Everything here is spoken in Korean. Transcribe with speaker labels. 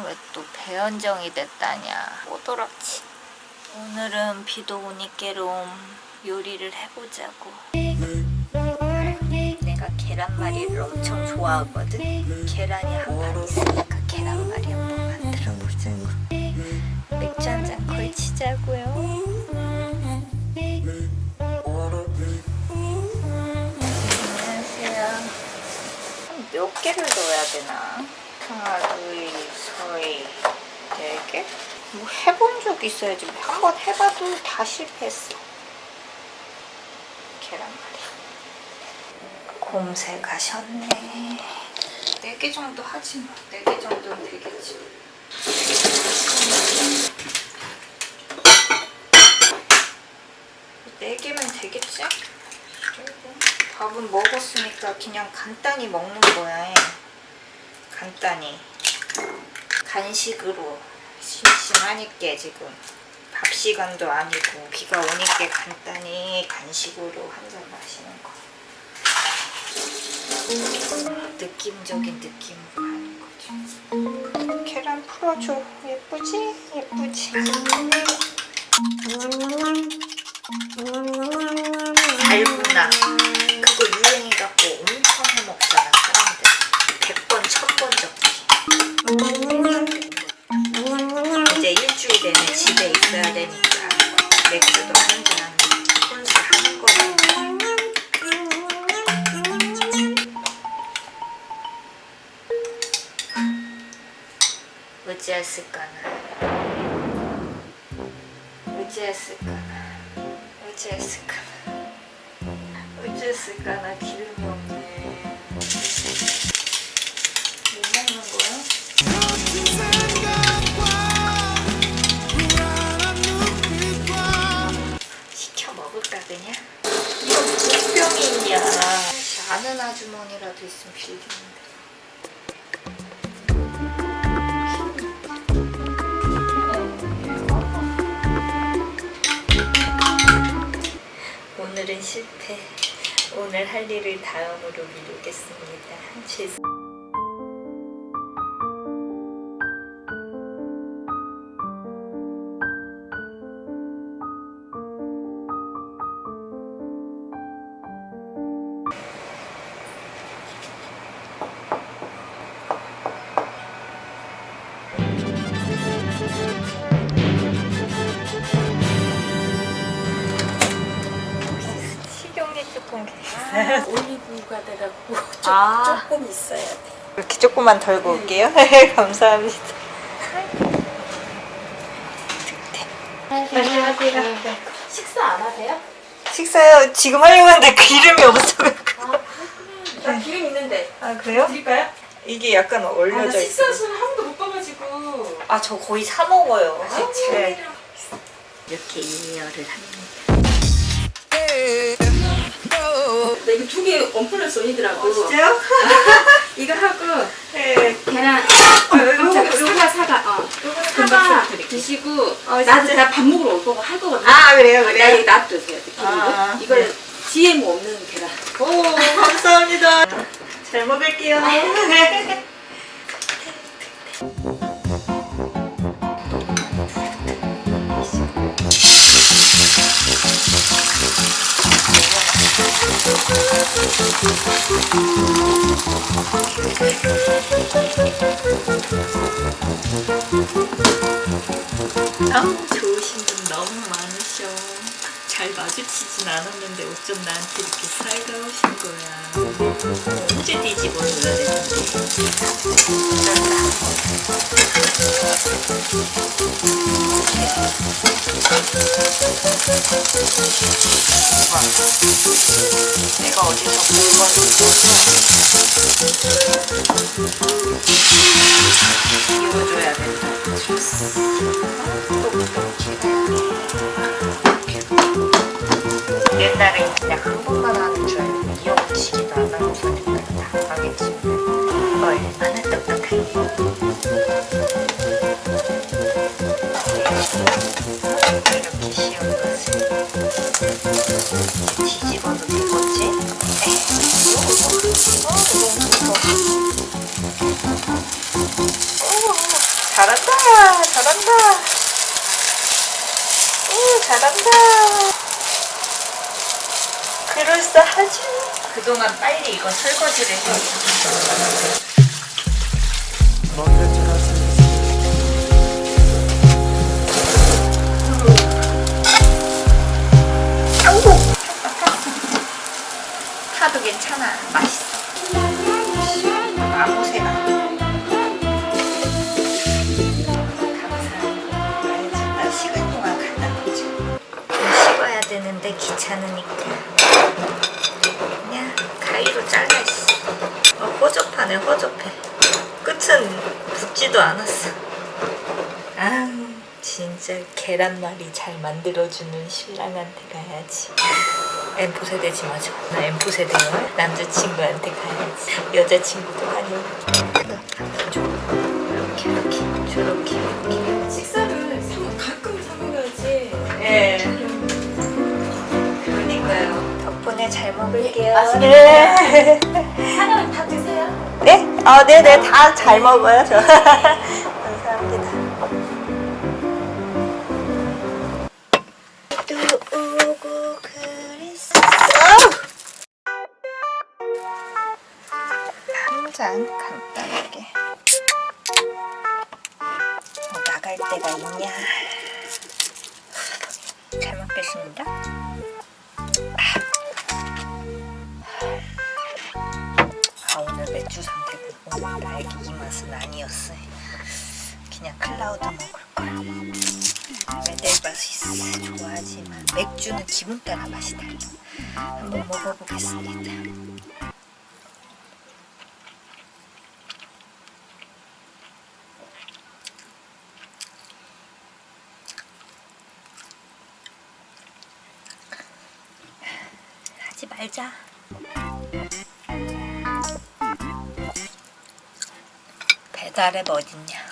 Speaker 1: 왜 또 배연정이 됐다냐. 꼬드럽지. 오늘은 비도 오니께롬 요리를 해보자고. 내가 계란말이를 엄청 좋아하거든. 계란이 한 판 있으니까 계란말이 한 번 만들어 보자고. 맥주 한 잔 걸치자고요. 안녕하세요. 한몇 개를 넣어야 되나 둘, 셋, 네 개? 뭐 해본 적 있어야지. 한 번 해봐도 다 실패했어. 계란말이. 곰새 가셨네. 네개 정도 하지 뭐. 네개 정도는 되겠지. 네 개면 되겠지? 밥은 먹었으니까 그냥 간단히 먹는 거야. 간단히. 간식으로 심심하니까 지금 밥 시간도 아니고 비가 오니까 간단히 간식으로 한 잔 마시는 거. 느낌적인 느낌으로 하는 거죠. 계란 풀어줘. 예쁘지? 예쁘지? 달구나. 집에 있어야 되니까 맥주도 한 잔, 혼자 하는 거야. 어찌했을까나. 어찌했을까나. 어찌했을까나. 어찌했을까나 기름이 없네. 아는 아주머니라도 있으면 빌리는데. 오늘은 실패. 오늘 할 일을 다음으로 미루겠습니다. 죄송. 조금
Speaker 2: 아, 올리브가 돼갖고 조,
Speaker 1: 아.
Speaker 2: 조금 있어야 돼.
Speaker 1: 이렇게 조금만 덜고 올게요. 감사합니다. 안녕하세요.
Speaker 2: 식사 안 하세요?
Speaker 1: 식사요? 지금 하려고 했는데 기름이 없어요.
Speaker 2: 나 기름 있는데
Speaker 1: 아 그래요?
Speaker 2: 드릴까요?
Speaker 1: 이게 약간
Speaker 2: 아, 나
Speaker 1: 얼려져 있어요.
Speaker 2: 식사수는 한 번도 못 봐가지고.
Speaker 1: 아 저 거의 사 먹어요.
Speaker 2: 아,
Speaker 1: 네.
Speaker 2: 참.
Speaker 1: 이렇게 이해를 합니다.
Speaker 2: 두 개 원플러스 원이더라고.
Speaker 1: 진짜요?
Speaker 2: 이거 하고
Speaker 1: 네.
Speaker 2: 계란.
Speaker 1: 이거,
Speaker 2: 어,
Speaker 1: 이거.
Speaker 2: 요거 사과. 어. 사과. 드시고
Speaker 1: 어,
Speaker 2: 나도? 나 밥 먹으러 올 거고 할 거거든.
Speaker 1: 아 그래요
Speaker 2: 나
Speaker 1: 그래요.
Speaker 2: 여기 놔두세요.
Speaker 1: 아,
Speaker 2: 이거 이걸
Speaker 1: 네.
Speaker 2: GM 없는 계란.
Speaker 1: 오 감사합니다. 잘 먹을게요. 아우 좋으신 분 너무 많으셔. 잘 마주치진 않았는데 어쩜 나한테 이렇게 살가우신 거야. 언제 뒤집어 놓아야 되는데. 내가 어디서 이어줘야 된다. 옛날에 그냥 한 번만 하는 줄 알고 이어붙이기도 안 하고 사니까 다 하겠지만 얼마나 똑똑하니. 어, 잘한다 잘한다. 오 잘한다 그럴싸 하지. 그동안 빨리 이거 설거지를 해 아우 타도 괜찮아. 맛있어. 놓자 식어야 되는데 귀찮으니까 그냥 가위로 잘라 있어 어, 허접하네 허접해. 끝은 붙지도 않았어. 아 진짜 계란말이 잘 만들어주는 신랑한테 가야지. 엠포 세대지 마자 나 엠포 세대요 남자친구한테 가야지. 여자친구도 아니고. 이렇게 이렇게 저렇게 이렇게.
Speaker 2: 식사를 사, 가끔 사 먹어야지.
Speaker 1: 예. 그러니까요. 덕분에 잘 먹을게요.
Speaker 2: 네. 하나 다 드세요.
Speaker 1: 네? 아, 네네. 다 잘 먹어요, 저. 감사합니다. 또 오고 그랬어. 한 잔 간단하게. 뭐 나갈 데가 있냐. 잘 먹겠습니다. 아 오늘 맥주 오늘 나에게 이 맛은 아니었어요. 그냥 클라우드 먹을 거야. 메델바시스 좋아하지만 맥주는 기분 따라 맛이 달라. 한번 먹어보겠습니다. 하지 말자. 배달앱 어딨냐?